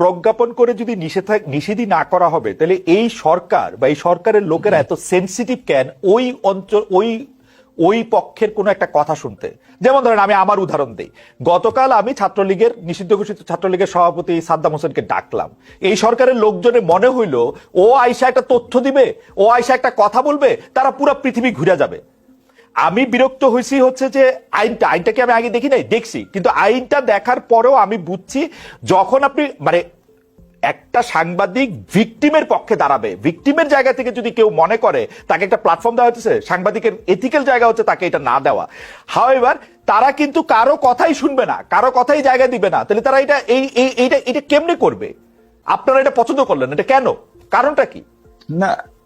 প্রজ্ঞাপন করে যদি নিষেধা নিষেধই না করা হবে তাহলে এই সরকার বা এই সরকারের লোকেরা এত সেন্সিটিভ কেন? ওই অঞ্চল ওই ওই পক্ষের কোনো একটা কথা শুনতে। যেমন ধরেন আমি আমার উদাহরণ দিই। গতকাল আমি ছাত্রলীগের নিষিদ্ধ ঘোষিত ছাত্রলীগের সভাপতি সাদ্দাম হোসেনকে ডাকলাম। এই সরকারের লোকজনের মনে হইল ও আইসা একটা তথ্য দিবে ও আইসা একটা কথা বলবে তারা পুরো পৃথিবী ঘুরে যাবে। আমি বিরক্ত হয়েছি হচ্ছে যে আইনটা আইনটাকে আমি আগে দেখি নাই? দেখছি। কিন্তু আইনটা দেখার পরেও আমি বুঝছি যখন আপনি মানে একটা সাংবাদিক ভিকটিমের পক্ষে দাঁড়াবে, ভিকটিমের জায়গা থেকে যদি কেউ মনে করে, তাকে একটা প্ল্যাটফর্ম দেওয়া হচ্ছে সাংবাদিকের এথিক্যাল জায়গা হচ্ছে তাকে এটা না দেওয়া। হাওয়েভার তারা কিন্তু কারও কথাই শুনবে না, কারও কথাই জায়গা দিবে না। তাহলে তারা এটা এই- এইটা, এটা কেমনে করবে? আপনারা এটা পছন্দ করলেন, এটা কেন? কারণটা কি? না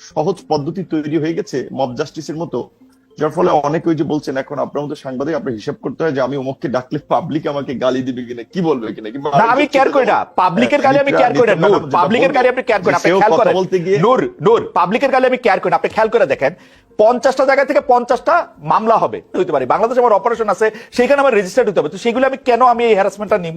সহজ পদ্ধতি তৈরি হয়ে গেছে মব জাস্টিসের মতো যার ফলে অনেকে ওই যে বলছেন এখন আপনার মতো সাংবাদিক আপনার হিসাব করতে হয় যে আমি অমুককে ডাকলে পাবলিক আমাকে গালি দিবে কিনা কি বলবে কিনা কিংবা আমি কেয়ার করি না। পাবলিকের গালি আমি কেয়ার করি না। নূর পাবলিকের গালি আপনি কেয়ার করেন আপনি খেয়াল করেন। বলতে গিয়ে নূর নূর পাবলিকের গালি আমি কেয়ার করি না। আপনি খেয়াল করে দেখেন পঞ্চাশটা জায়গা থেকে পঞ্চাশটা মামলা হবে। হইতে পারে। বাংলাদেশে আমার অপারেশন আছে সেখানে আমার রেজিস্টার্ড হতে হবে। তো সেগুলো আমি কেন আমি এই হ্যারাসমেন্টটা নিব?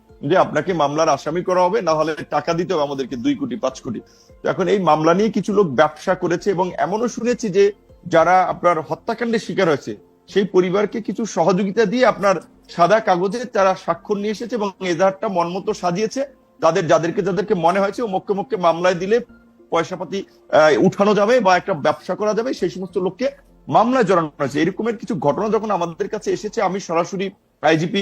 যে আপনাকে মামলার আসামি করা হবে, না হলে টাকা দিতে হবে আমাদেরকে দুই কোটি, পাঁচ কোটি। তো এখন এই মামলা নিয়ে কিছু লোক ব্যবসা করেছে এবং এমনও শুনেছি যে যারা আপনার হত্যাকাণ্ডের শিকার হয়েছে, সেই পরিবারকে কিছু সহযোগিতা দিয়ে আপনার সাদা কাগজে তারা স্বাক্ষর নিয়ে এসেছে এবং এজাহারটা মনমতো সাজিয়েছে। তাদের, যাদেরকে যাদেরকে মনে হয়েছে ও মক্কে মক্কে মামলায় দিলে পয়সাপাতি উঠানো যাবে বা একটা ব্যবসা করা যাবে, সেই সমস্ত লোককে মামলায় জড়ানো হয়েছে। এরকমের কিছু ঘটনা যখন আমাদের কাছে এসেছে, আমি সরাসরি আইজিপি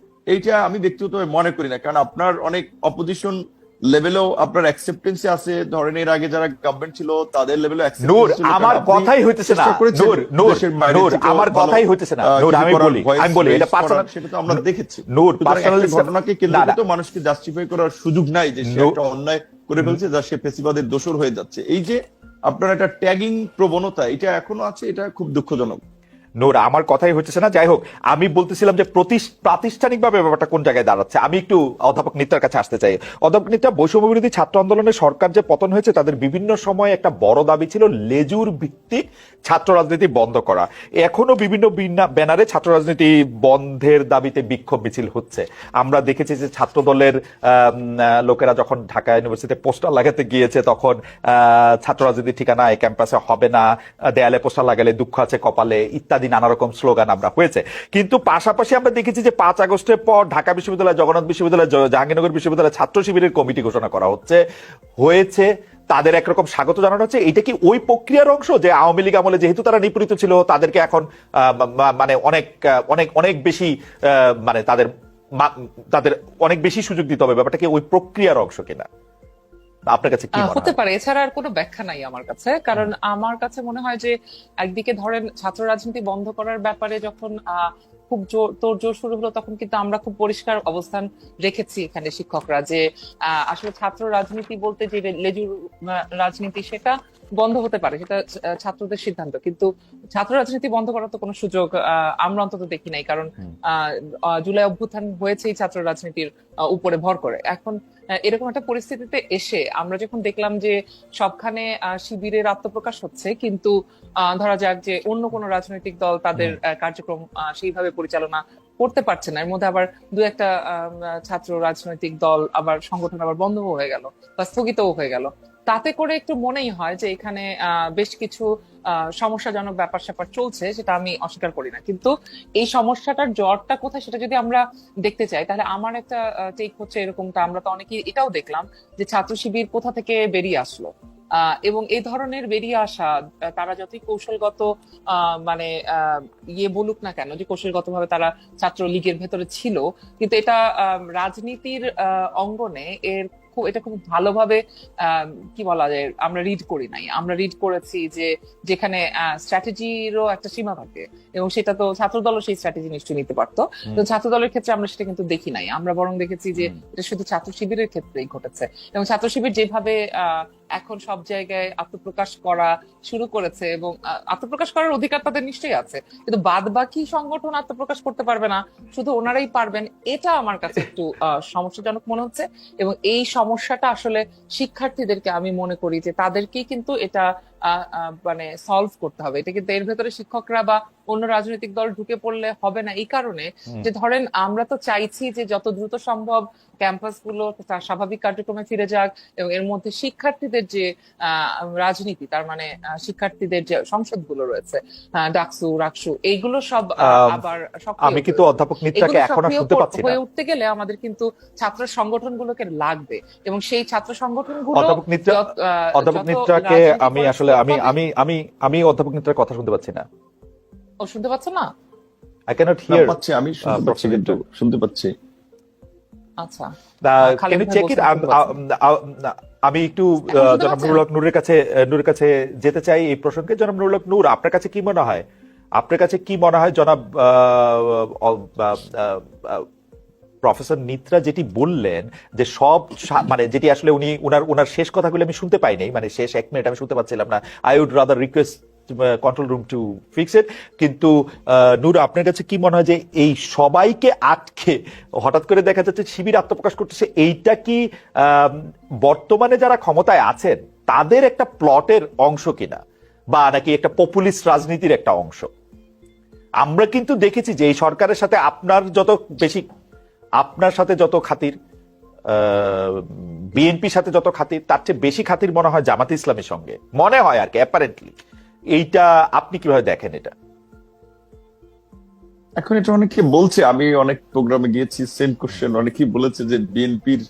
এইটা আমি ব্যক্তিগতভাবে মনে করি না। কারণ আপনার অনেক অপোজিশন লেভেলেও আপনার অ্যাকসেপ্টেন্সি আছে। ধরেন এর আগে যারা গভর্নমেন্ট ছিল তাদের লেভেলে নূর আমার কথাই হইতেছে না। নূর নূর নূর আমার কথাই হইতেছে না। নূর আমি বলি আমি বলি এটা পার্সোনাল সেটা তো আমরা দেখেছি। নূর পার্সোনালি ঘটনাকে কেন্দ্র করে তো মানুষকে জাস্টিফাই করার সুযোগ নাই যে সে. একটা অন্যায় করে ফেলছে যা সে ফেসিবাদের দোষর হয়ে যাচ্ছে। এই যে আপনার একটা ট্যাগিং প্রবণতা এটা এখনও আছে এটা খুব দুঃখজনক। নূর আমার কথাই হচ্ছে না। যাই হোক, আমি বলতেছিলাম যে প্রাতিষ্ঠানিকভাবে ব্যাপারটা কোন জায়গায় দাঁড়াচ্ছে? আমি একটু অধ্যাপক নিত্যার কাছে আসতে চাই। অধ্যাপক নিত্যা বৈষম্য বিরোধী ছাত্র আন্দোলনে সরকার যে পতন হয়েছে, তাদের বিভিন্ন সময় একটা বড় দাবি ছিল লেজুর ভিত্তিক ছাত্র রাজনীতি বন্ধ করা। এখনও বিভিন্ন ব্যানারে ছাত্র রাজনীতি বন্ধের দাবিতে বিক্ষোভ মিছিল হচ্ছে। আমরা দেখেছি যে ছাত্র দলের লোকেরা যখন ঢাকা ইউনিভার্সিটিতে পোস্টার লাগাতে গিয়েছে, তখন ছাত্র রাজনীতি ঠিকানা ক্যাম্পাসে হবে না। দেয়ালে পোস্টার লাগালে দুঃখ আছে কপালে, ইত্যাদি। নানা রকম স্লোগান আমরা হয়েছে। কিন্তু পাশাপাশি আমরা দেখেছি যে পাঁচ আগস্টের পর ঢাকা বিশ্ববিদ্যালয়, জগন্নাথ বিশ্ববিদ্যালয় জাহাঙ্গীরনগর বিশ্ববিদ্যালয় ছাত্র শিবিরের কমিটি ঘোষণা করা হচ্ছে, হয়েছে। তাদের একরকম স্বাগত জানানো হচ্ছে। এটা কি ওই প্রক্রিয়ার অংশ যে আওয়ামী লীগ আমলে যেহেতু তারা নিপীড়িত ছিল, তাদেরকে এখন মানে অনেক অনেক অনেক বেশি মানে তাদের তাদের অনেক বেশি সুযোগ দিতে হবে। ব্যাপারটা কি ওই প্রক্রিয়ার অংশ কিনা? আপনার কাছে কি হতে পারে। এছাড়া আর কোনো ব্যাখ্যা নাই আমার কাছে। কারণ আমার কাছে মনে হয় যে একদিকে ধরেন ছাত্র রাজনীতি বন্ধ করার ব্যাপারে যখন আহ, খুব জোর তোর জোর শুরু হলো তখন কিন্তু আমরা খুব পরিষ্কার অবস্থান রেখেছি এখানে শিক্ষকরা যে আহ, আসলে ছাত্র রাজনীতি বলতে যে লেজুর রাজনীতি সেটা বন্ধ হতে পারে সেটা ছাত্রদের সিদ্ধান্ত। কিন্তু ছাত্র রাজনীতি বন্ধ করার তো কোনো সুযোগ আহ, আমরা অন্তত দেখি নাই। কারণ জুলাই অভ্যুত্থান হয়েছেই ছাত্র রাজনীতির উপরে ভর করে। এখন এরকম একটা পরিস্থিতিতে এসে আমরা যখন দেখলাম যে সবখানে শিবিরের আত্মপ্রকাশ হচ্ছে কিন্তু আহ, ধরা যাক যে অন্য কোনো রাজনৈতিক দল তাদের কার্যক্রম আহ, সেইভাবে পরিচালনা করতে পারছে না। এর মধ্যে আবার দু একটা ছাত্র রাজনৈতিক দল আবার সংগঠন আবার বন্ধ হয়ে গেল বা স্থগিতও হয়ে গেল। তাতে করে একটু মনেই হয় যে এখানে বেশ কিছু সমস্যাজনক ব্যাপার স্যাপার চলছে, সেটা আমি অস্বীকার করি না। কিন্তু এই সমস্যাটার জ্বরটা কোথায় সেটা যদি আমরা দেখতে চাই, তাহলে আমার একটা টেক হচ্ছে এরকমটা। আমরা তো অনেকেই এটাও দেখলাম যে ছাত্র শিবির কোথা থেকে বেরিয়ে আসলো। এবং এই ধরনের বেরিয়ে আসা তারা যতই কৌশলগত মানে ইয়ে বলুক না কেন, যে কৌশলগত ভাবে তারা ছাত্রলীগের ভেতরে ছিল, কিন্তু এটা রাজনীতির অঙ্গনে এর খুব এটা খুব ভালোভাবে কি বলা যায় আমরা রিড করি নাই। আমরা রিড করেছি যে যেখানে স্ট্র্যাটেজিরও একটা সীমা থাকে এবং সেটা তো ছাত্র দলও সেই স্ট্র্যাটেজি নিশ্চয়ই নিতে পারতো। তো ছাত্র দলের ক্ষেত্রে আমরা সেটা কিন্তু দেখি নাই। আমরা বরং দেখেছি যে এটা শুধু ছাত্র শিবিরের ক্ষেত্রেই ঘটেছে। এবং ছাত্র শিবির যেভাবে আহ, এখন সব জায়গায় আত্মপ্রকাশ করা শুরু করেছে এবং আত্মপ্রকাশ করার অধিকার তাদের নিশ্চয়ই আছে। কিন্তু বাদ বাকি সংগঠন আত্মপ্রকাশ করতে পারবে না, শুধু ওনারাই পারবেন, এটা আমার কাছে একটু সমস্যাজনক মনে হচ্ছে এবং এই সমস্যাটা আসলে শিক্ষার্থীদেরকে আমি মনে করি যে তাদেরকেই কিন্তু এটা মানে সলভ করতে হবে। এটা কিন্তু এর ভেতরে শিক্ষকরা বা অন্য রাজনৈতিক দল ঢুকে পড়লে হবে না। এই কারণে যে ধরেন আমরা তো চাইছি যে যত দ্রুত সম্ভব ক্যাম্পাসগুলো তার স্বাভাবিক কার্যক্রমে ফিরে যাক এবং এর মধ্যে শিক্ষার্থীদের যে রাজনীতি তার মানে শিক্ষার্থীদের যে সংসদগুলো রয়েছে ডাকসু রাকসু এইগুলো সব আবার আমি কিন্তু অধ্যাপক এগুলো এখন আর শুনতে পাচ্ছি না। হয়ে উঠতে গেলে আমাদের কিন্তু ছাত্র সংগঠনগুলোকে লাগবে এবং সেই ছাত্র সংগঠনগুলো অধ্যাপক আহ, অধ্যাপক রাজনীতি আমি আসলে আমি আমি আমি আমি অধ্যাপক নিত্রার কথা শুনতে পাচ্ছি না। ও শুনতে পাচ্ছ না? আই ক্যানট হিয়ার পাচ্ছি আমি শুনতে পাচ্ছি কিন্তু শুনতে পাচ্ছি। আচ্ছা। ক্যান ইউ চেক ইট আমি একটু জনাব নুরুল হক নূরের কাছে নূরের কাছে যেতে চাই এই প্রসঙ্গে। জনাব নুরুল নূর আপনার কাছে কি মনে হয়? আপনার কাছে কি মনে হয় জনাব প্রফেসর নিত্রা যেটি বললেন যে সব মানে যেটি আসলে উনি উনার উনার শেষ কথাগুলো আমি শুনতে পাইনি মানে শেষ এক মিনিট আমি শুনতে পাচ্ছিলাম না। I would rather request control room to fix it কিন্তু নূর, আপনার কাছে কি মনে হয় যে এই সবাইকে আটকে হঠাৎ করে দেখা যাচ্ছে শিবির আত্মপ্রকাশ করতেছে? এইটা কি বর্তমানে যারা ক্ষমতায় আছেন, তাদের একটা প্লটের অংশ কিনা? বা নাকি একটা পপুলিস্ট রাজনীতির একটা অংশ? আমরা কিন্তু দেখেছি যে এই সরকারের সাথে আপনার যত বেশি, আপনার সাথে যত খাতির বিএনপির সাথে যত খাতির, তার চেয়ে বেশি খাতির মনে হয় জামাত ইসলামের সঙ্গে। মনে হয় আর কি অ্যাপারেন্টলি এইটা আপনি কীভাবে দেখেন এটা? এখন এটা অনেকে বলছে আমি অনেক প্রোগ্রামে গিয়েছি সেম কোশ্চেন অনেকেই বলেছে যে বিএনপির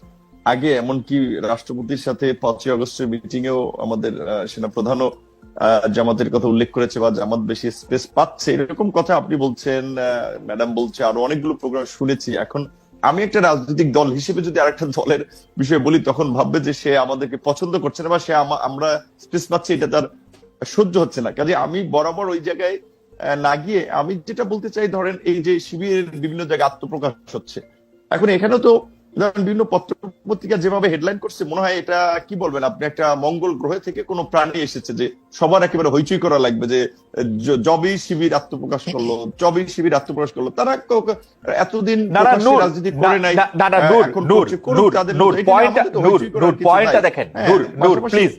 আগে এমনকি রাষ্ট্রপতির সাথে পাঁচই আগস্টের মিটিং এও আমাদের আহ, সেনাপ্রধানও আহ, জামাতের কথা উল্লেখ করেছে বা জামাত বেশি স্পেস পাচ্ছে। এরকম কথা আপনি বলছেন ম্যাডাম বলছে আরও অনেকগুলো প্রোগ্রাম শুনেছি। এখন আমি একটা রাজনৈতিক দল হিসেবে যদি আরেকটা দলের বিষয়ে বলি তখন ভাববে যে সে আমাদেরকে পছন্দ করছে না বা সে আমা- আমরা স্পেস পাচ্ছি এটা তার সহ্য হচ্ছে না। কাজে আমি বরাবর ওই জায়গায় না গিয়ে আমি যেটা বলতে চাই, ধরেন এই যে শিবিরের বিভিন্ন জায়গায় আত্মপ্রকাশ হচ্ছে। এখন এখানে তো বিভিন্ন পত্র পত্রিকা যেভাবে হেডলাইন করছে মনে হয় এটা কি বলবেন আপনি একটা মঙ্গল গ্রহে থেকে কোনো প্রাণী এসেছে যে সবার একেবারে হইচই করা লাগবে যে জবি শিবির আত্মপ্রকাশ করল জবি শিবির আত্মপ্রকাশ করল। তারা এতদিন রাজনীতি করে নাই পয়েন্টটা দেখেন হ্যাঁ, নূর নূর প্লিজ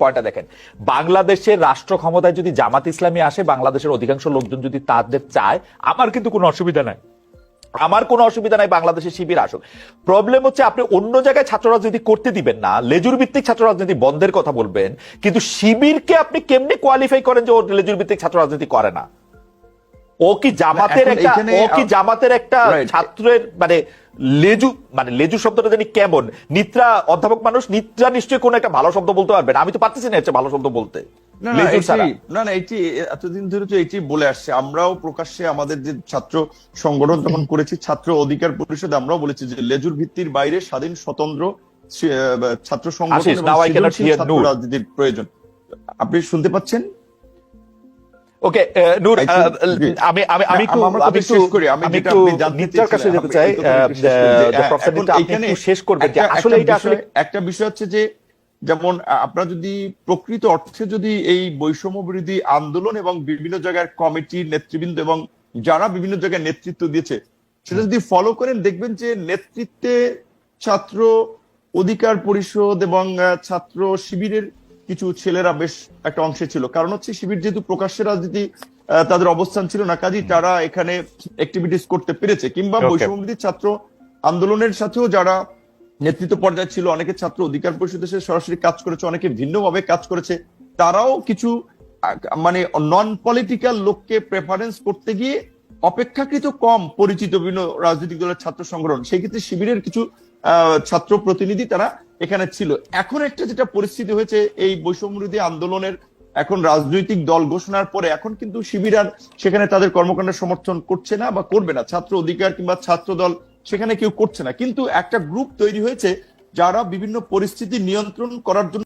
পয়েন্টটা দেখেন। বাংলাদেশের রাষ্ট্র ক্ষমতায় যদি জামাত ইসলামী আসে বাংলাদেশের অধিকাংশ লোকজন যদি তাদের চায় আমার কিন্তু কোনো অসুবিধা নাই। আমার কোনো অসুবিধা নাই বাংলাদেশের শিবির আসুক। প্রবলেম হচ্ছে আপনি অন্য জায়গায় ছাত্র রাজনীতি করতে দিবেন না লেজুর ভিত্তিক ছাত্র রাজনীতি বন্ধের কথা বলবেন কিন্তু শিবিরকে আপনি কেমনে কোয়ালিফাই করেন যে ও লেজুর ভিত্তিক ছাত্র রাজনীতি করে না? ও কি জামাতের একটা ও কি জামাতের একটা ছাত্রের মানে লেজু মানে লেজু শব্দটা জানি কেমন? নিত্রা অধ্যাপক মানুষ নিত্রা নিশ্চয়ই কোন একটা ভালো শব্দ বলতে পারবেন আমি তো পারতেছি না একটা ভালো শব্দ বলতে। না না না না এটি এতদিন ধরে তো এটি বলে আসছে। আমরাও প্রকাশ্যে আমাদের যে ছাত্র সংগঠন তখন করেছি ছাত্র অধিকার পরিষদ আমরাও বলেছি যে লেজুর ভিত্তির বাইরে স্বাধীন স্বতন্ত্র ছাত্র সংগঠন রাজনীতির প্রয়োজন। আপনি শুনতে পাচ্ছেন? ওকে নূর আমি আমি আমি একটু আমি শেষ করি। আমি একটু কাছে যেতে চাই প্রফেসর আপনি একটু শেষ করবেন যে আসলে এটা আসলে একটা বিষয় হচ্ছে যে যেমন আপনারা যদি প্রকৃত অর্থে যদি এই বৈষম্য বিরোধী আন্দোলন এবং বিভিন্ন জায়গার কমিটি নেতৃবৃন্দ এবং যারা বিভিন্ন জায়গায় নেতৃত্ব দিয়েছে সেটা যদি ফলো করেন দেখবেন যে নেতৃত্বে ছাত্র অধিকার পরিষদ এবং ছাত্র শিবিরের কিছু ছেলেরা বেশ একটা অংশে ছিল কারণ হচ্ছে শিবির যেহেতু প্রকাশ্যে রাজনীতি আহ, তাদের অবস্থান ছিল না কাজী তারা এখানে অ্যাক্টিভিটিস করতে পেরেছে কিংবা. বৈষম্যবিরোধী ছাত্র আন্দোলনের সাথেও যারা নেতৃত্ব পর্যায়ে ছিল, অনেকে ছাত্র অধিকার পরিষদের সাথে সরাসরি কাজ করেছে, অনেকে ভিন্নভাবে কাজ করেছে। তারাও কিছু মানে নন পলিটিক্যাল লোককে প্রেফারেন্স করতে গিয়ে অপেক্ষাকৃত কম পরিচিত বিভিন্ন রাজনৈতিক দলের ছাত্র সংগঠন। সেই ক্ষেত্রে শিবিরের কিছু ছাত্র প্রতিনিধি তারা এখানে ছিল। এখন একটা যেটা পরিস্থিতি হয়েছে, এই বৈষম্যবিরোধী আন্দোলনের এখন রাজনৈতিক দল ঘোষণার পরে এখন কিন্তু শিবির আর সেখানে তাদের কর্মকাণ্ডের সমর্থন করছে না বা করবে না। ছাত্র অধিকার কিংবা ছাত্র দল সেখানে কেউ করছে না। কিন্তু একটা গ্রুপ তৈরি হয়েছে যারা বিভিন্ন পরিস্থিতি নিয়ন্ত্রণ করার জন্য